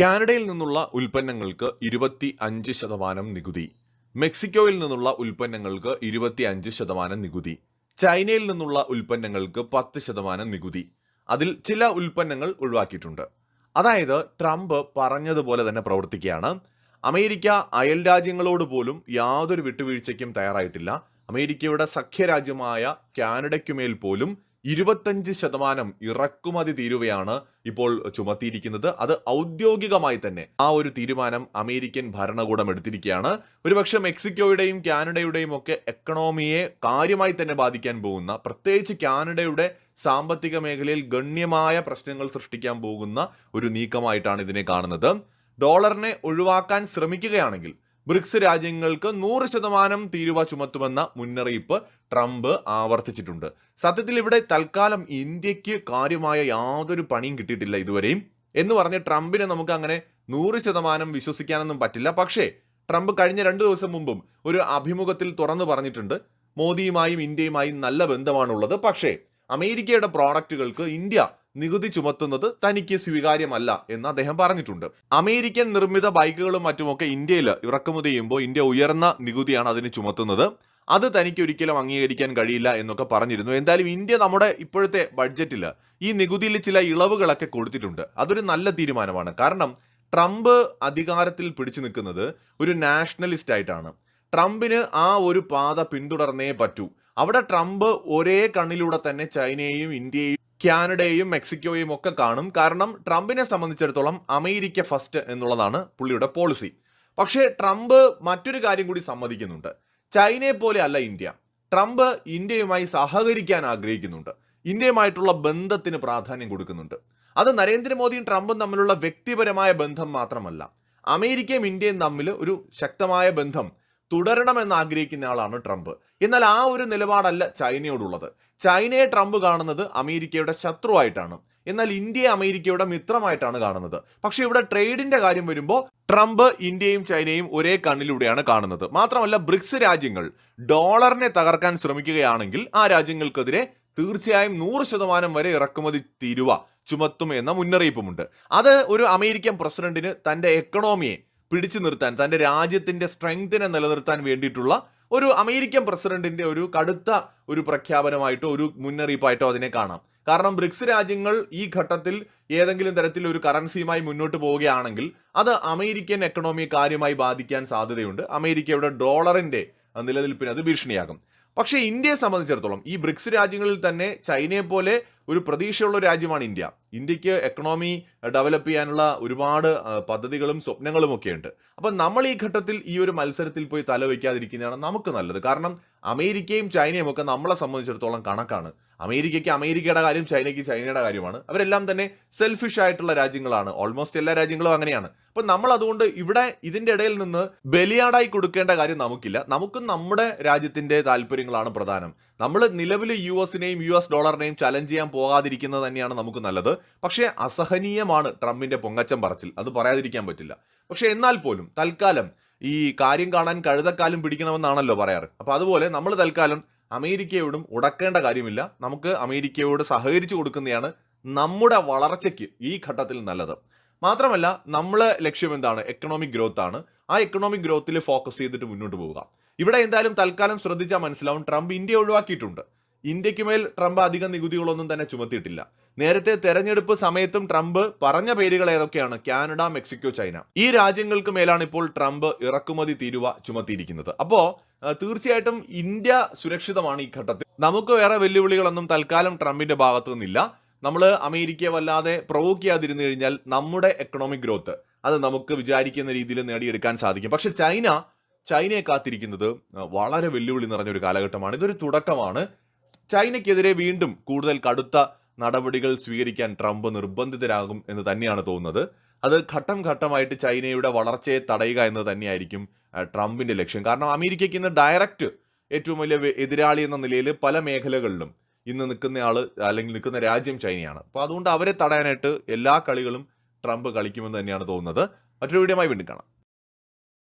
കാനഡയിൽ നിന്നുള്ള ഉൽപ്പന്നങ്ങൾക്ക് ഇരുപത്തി അഞ്ച് ശതമാനം നികുതി. മെക്സിക്കോയിൽ നിന്നുള്ള ഉൽപ്പന്നങ്ങൾക്ക് ഇരുപത്തി അഞ്ച് ശതമാനം നികുതി. ചൈനയിൽ നിന്നുള്ള ഉൽപ്പന്നങ്ങൾക്ക് പത്ത് ശതമാനം നികുതി. അതിൽ ചില ഉൽപ്പന്നങ്ങൾ ഒഴിവാക്കിയിട്ടുണ്ട്. അതായത് ട്രംപ് പറഞ്ഞതുപോലെ തന്നെ പ്രവർത്തിക്കുകയാണ്. അമേരിക്ക അയൽ രാജ്യങ്ങളോട് പോലും യാതൊരു വിട്ടുവീഴ്ചയ്ക്കും തയ്യാറായിട്ടില്ല. അമേരിക്കയുടെ സഖ്യരാജ്യമായ കാനഡയ്ക്കുമേൽ പോലും ഇരുപത്തഞ്ച് ശതമാനം ഇറക്കുമതി തീരുവയാണ് ഇപ്പോൾ ചുമത്തിയിരിക്കുന്നത്. അത് ഔദ്യോഗികമായി തന്നെ ആ ഒരു തീരുമാനം അമേരിക്കൻ ഭരണകൂടം എടുത്തിരിക്കുകയാണ്. ഒരുപക്ഷെ മെക്സിക്കോയുടെയും കാനഡയുടെയും ഒക്കെ എക്കണോമിയെ കാര്യമായി തന്നെ ബാധിക്കാൻ പോകുന്ന പ്രത്യേകിച്ച് കാനഡയുടെ സാമ്പത്തിക മേഖലയിൽ ഗണ്യമായ പ്രശ്നങ്ങൾ സൃഷ്ടിക്കാൻ പോകുന്ന ഒരു നീക്കമായിട്ടാണ് ഇതിനെ കാണുന്നത്. ഡോളറിനെ ഒഴിവാക്കാൻ ശ്രമിക്കുകയാണെങ്കിൽ ബ്രിക്സ് രാജ്യങ്ങൾക്ക് നൂറ് ശതമാനം തീരുവ ചുമത്തുമെന്ന മുന്നറിയിപ്പ് ട്രംപ് ആവർത്തിച്ചിട്ടുണ്ട്. സത്യത്തിൽ ഇവിടെ തൽക്കാലം ഇന്ത്യയ്ക്ക് കാര്യമായ യാതൊരു പണിയും കിട്ടിയിട്ടില്ല ഇതുവരെയും. എന്ന് പറഞ്ഞ് ട്രംപിനെ നമുക്ക് അങ്ങനെ നൂറ് ശതമാനം വിശ്വസിക്കാനൊന്നും പറ്റില്ല. പക്ഷേ ട്രംപ് കഴിഞ്ഞ രണ്ട് ദിവസം മുമ്പും ഒരു അഭിമുഖത്തിൽ തുറന്നു പറഞ്ഞിട്ടുണ്ട്. മോദിയുമായും ഇന്ത്യയുമായും നല്ല ബന്ധമാണുള്ളത്. പക്ഷേ അമേരിക്കയുടെ പ്രോഡക്റ്റുകൾക്ക് ഇന്ത്യ നികുതി ചുമത്തുന്നത് തനിക്ക് സ്വീകാര്യമല്ല എന്ന് അദ്ദേഹം പറഞ്ഞിട്ടുണ്ട്. അമേരിക്കൻ നിർമ്മിത ബൈക്കുകളും മറ്റുമൊക്കെ ഇന്ത്യയിൽ ഇറക്കുമതി ചെയ്യുമ്പോൾ ഇന്ത്യ ഉയർന്ന നികുതിയാണ് അതിന് ചുമത്തുന്നത്. അത് തനിക്ക് ഒരിക്കലും അംഗീകരിക്കാൻ കഴിയില്ല എന്നൊക്കെ പറഞ്ഞിരുന്നു. എന്തായാലും ഇന്ത്യ നമ്മുടെ ഇപ്പോഴത്തെ ബഡ്ജറ്റിൽ ഈ നികുതിയിൽ ചില ഇളവുകളൊക്കെ കൊടുത്തിട്ടുണ്ട്. അതൊരു നല്ല തീരുമാനമാണ്. കാരണം ട്രംപ് അധികാരത്തിൽ പിടിച്ചു നിൽക്കുന്നത് ഒരു നാഷണലിസ്റ്റ് ആയിട്ടാണ്. ട്രംപിന് ആ ഒരു പാത പിന്തുടർന്നേ പറ്റൂ. അവിടെ ട്രംപ് ഒരേ കണ്ണിലൂടെ തന്നെ ചൈനയെയും ഇന്ത്യയെയും കാനഡയെയും മെക്സിക്കോയും ഒക്കെ കാണും. കാരണം ട്രംപിനെ സംബന്ധിച്ചിടത്തോളം അമേരിക്ക ഫസ്റ്റ് എന്നുള്ളതാണ് പുള്ളിയുടെ പോളിസി പക്ഷേ ട്രംപ് മറ്റൊരു കാര്യം കൂടി സമ്മതിക്കുന്നുണ്ട്. ചൈനയെ പോലെ അല്ല ഇന്ത്യ. ട്രംപ് ഇന്ത്യയുമായി സഹകരിക്കാൻ ആഗ്രഹിക്കുന്നുണ്ട്. ഇന്ത്യയുമായിട്ടുള്ള ബന്ധത്തിന് പ്രാധാന്യം കൊടുക്കുന്നുണ്ട്. അത് നരേന്ദ്രമോദിയും ട്രംപും തമ്മിലുള്ള വ്യക്തിപരമായ ബന്ധം മാത്രമല്ല അമേരിക്കയും ഇന്ത്യയും തമ്മിൽ ഒരു ശക്തമായ ബന്ധം തുടരണമെന്ന് ആഗ്രഹിക്കുന്ന ആളാണ് ട്രംപ്. എന്നാൽ ആ ഒരു നിലപാടല്ല ചൈനയോടുള്ളത്. ചൈനയെ ട്രംപ് കാണുന്നത് അമേരിക്കയുടെ ശത്രുവായിട്ടാണ്. എന്നാൽ ഇന്ത്യയെ അമേരിക്കയുടെ മിത്രമായിട്ടാണ് കാണുന്നത്. പക്ഷേ ഇവിടെ ട്രേഡിന്റെ കാര്യം വരുമ്പോൾ ട്രംപ് ഇന്ത്യയും ചൈനയും ഒരേ കണ്ണിലൂടെയാണ് കാണുന്നത്. മാത്രമല്ല ബ്രിക്സ് രാജ്യങ്ങൾ ഡോളറിനെ തകർക്കാൻ ശ്രമിക്കുകയാണെങ്കിൽ ആ രാജ്യങ്ങൾക്കെതിരെ തീർച്ചയായും നൂറ് ശതമാനം വരെ ഇറക്കുമതി തീരുവ ചുമത്തും എന്ന മുന്നറിയിപ്പുമുണ്ട്. അത് ഒരു അമേരിക്കൻ പ്രസിഡന്റിന് തന്റെ എക്കണോമിയെ പിടിച്ചു നിർത്താൻ തന്റെ രാജ്യത്തിന്റെ സ്ട്രെങ്തിനെ നിലനിർത്താൻ വേണ്ടിയിട്ടുള്ള ഒരു അമേരിക്കൻ പ്രസിഡന്റിന്റെ ഒരു കടുത്ത ഒരു പ്രഖ്യാപനമായിട്ടോ ഒരു മുന്നറിയിപ്പായിട്ടോ അതിനെ കാണാം. കാരണം ബ്രിക്സ് രാജ്യങ്ങൾ ഈ ഘട്ടത്തിൽ ഏതെങ്കിലും തരത്തിൽ ഒരു കറൻസിയുമായി മുന്നോട്ട് പോവുകയാണെങ്കിൽ അത് അമേരിക്കൻ എക്കണോമി കാര്യമായി ബാധിക്കാൻ സാധ്യതയുണ്ട്. അമേരിക്കയുടെ ഡോളറിന്റെ നിലനിൽപ്പിന് അത് ഭീഷണിയാകും. പക്ഷേ ഇന്ത്യയെ സംബന്ധിച്ചിടത്തോളം ഈ ബ്രിക്സ് രാജ്യങ്ങളിൽ തന്നെ ചൈനയെ പോലെ ഒരു പ്രതീക്ഷയുള്ള രാജ്യമാണ് ഇന്ത്യ. ഇന്ത്യയ്ക്ക് എക്കണോമി ഡെവലപ്പ് ചെയ്യാനുള്ള ഒരുപാട് പദ്ധതികളും സ്വപ്നങ്ങളും ഒക്കെ ഉണ്ട്. അപ്പം നമ്മൾ ഈ ഘട്ടത്തിൽ ഈ ഒരു മത്സരത്തിൽ പോയി തല വയ്ക്കാതിരിക്കുന്നതാണ് നമുക്ക് നല്ലത്. കാരണം അമേരിക്കയും ചൈനയും ഒക്കെ നമ്മളെ സംബന്ധിച്ചിടത്തോളം കണക്കാണ്. അമേരിക്കയ്ക്ക് അമേരിക്കയുടെ കാര്യം ചൈനയ്ക്ക് ചൈനയുടെ കാര്യമാണ്. അവരെല്ലാം തന്നെ സെൽഫിഷ് ആയിട്ടുള്ള രാജ്യങ്ങളാണ്. ഓൾമോസ്റ്റ് എല്ലാ രാജ്യങ്ങളും അങ്ങനെയാണ്. അപ്പം നമ്മൾ അതുകൊണ്ട് ഇവിടെ ഇതിന്റെ ഇടയിൽ നിന്ന് ബലിയാടായി കൊടുക്കേണ്ട കാര്യം നമുക്കില്ല. നമുക്ക് നമ്മുടെ രാജ്യത്തിന്റെ താല്പര്യങ്ങളാണ് പ്രധാനം. നമ്മൾ നിലവിൽ യു എസിനെയും യു എസ് ഡോളറിനെയും ചലഞ്ച് ചെയ്യാൻ പോകാതിരിക്കുന്നത് തന്നെയാണ് നമുക്ക് നല്ലത്. പക്ഷേ അസഹനീയമാണ് ട്രംപിന്റെ പൊങ്ങച്ചം പറച്ചിൽ. അത് പറയാതിരിക്കാൻ പറ്റില്ല. പക്ഷേ എന്നാൽ പോലും തൽക്കാലം ഈ കാര്യം കാണാൻ കഴുതക്കാലം പിടിക്കണമെന്നാണല്ലോ പറയാറ്. അപ്പൊ അതുപോലെ നമ്മൾ തൽക്കാലം അമേരിക്കയോടും ഉടക്കേണ്ട കാര്യമില്ല. നമുക്ക് അമേരിക്കയോട് സഹകരിച്ചു കൊടുക്കുന്നതാണ് നമ്മുടെ വളർച്ചയ്ക്ക് ഈ ഘട്ടത്തിൽ നല്ലത്. മാത്രമല്ല നമ്മളെ ലക്ഷ്യം എന്താണ്? എക്കണോമിക് ഗ്രോത്ത് ആണ്. ആ എക്കണോമിക് ഗ്രോത്തിൽ ഫോക്കസ് ചെയ്തിട്ട് മുന്നോട്ട് പോവുക. ഇവിടെ എന്തായാലും തൽക്കാലം ശ്രദ്ധിച്ചാൽ മനസ്സിലാവും ട്രംപ് ഇന്ത്യ ഒഴിവാക്കിയിട്ടുണ്ട്. ഇന്ത്യയ്ക്ക് മേൽ ട്രംപ് അധിക നികുതികളൊന്നും തന്നെ ചുമത്തിയിട്ടില്ല. നേരത്തെ തെരഞ്ഞെടുപ്പ് സമയത്തും ട്രംപ് പറഞ്ഞ പേരുകൾ ഏതൊക്കെയാണ്? Canada Mexico China. ഈ രാജ്യങ്ങൾക്ക് മേലാണ് ഇപ്പോൾ ട്രംപ് ഇറക്കുമതി തീരുവ ചുമത്തിയിരിക്കുന്നത്. അപ്പോ തീർച്ചയായിട്ടും ഇന്ത്യ സുരക്ഷിതമാണ് ഈ ഘട്ടത്തിൽ. നമുക്ക് വേറെ വെല്ലുവിളികളൊന്നും തൽക്കാലം ട്രംപിന്റെ ഭാഗത്തു നിന്നില്ല. നമ്മൾ അമേരിക്കയെ വല്ലാതെ പ്രൊവോക്ക് ചെയ്യാതിരുന്നു കഴിഞ്ഞാൽ നമ്മുടെ എക്കണോമിക് ഗ്രോത്ത് അത് നമുക്ക് വിചാരിക്കുന്ന രീതിയിൽ നേടിയെടുക്കാൻ സാധിക്കും. പക്ഷെ ചൈന ചൈനയെ കാത്തിരിക്കുന്നത് വളരെ വെല്ലുവിളി നിറഞ്ഞ ഒരു കാലഘട്ടമാണ്. ഇതൊരു തുടക്കമാണ്. ചൈനയ്ക്കെതിരെ വീണ്ടും കൂടുതൽ കടുത്ത നടപടികൾ സ്വീകരിക്കാൻ ട്രംപ് നിർബന്ധിതരാകും എന്ന് തന്നെയാണ് തോന്നുന്നത്. അത് ഘട്ടം ഘട്ടമായിട്ട് ചൈനയുടെ വളർച്ചയെ തടയുക എന്ന് തന്നെയായിരിക്കും ട്രംപിന്റെ ലക്ഷ്യം. കാരണം അമേരിക്കയ്ക്ക് ഇന്ന് ഡയറക്റ്റ് ഏറ്റവും വലിയ എതിരാളി എന്ന നിലയിൽ പല മേഖലകളിലും ഇന്ന് നിൽക്കുന്ന ആൾ അല്ലെങ്കിൽ നിൽക്കുന്ന രാജ്യം ചൈനയാണ്. അപ്പോൾ അതുകൊണ്ട് അവരെ തടയാനായിട്ട് എല്ലാ കളികളും ട്രംപ് കളിക്കുമെന്ന് തന്നെയാണ് തോന്നുന്നത്. മറ്റൊരു വീഡിയോമായി വീണ്ടും കാണാം.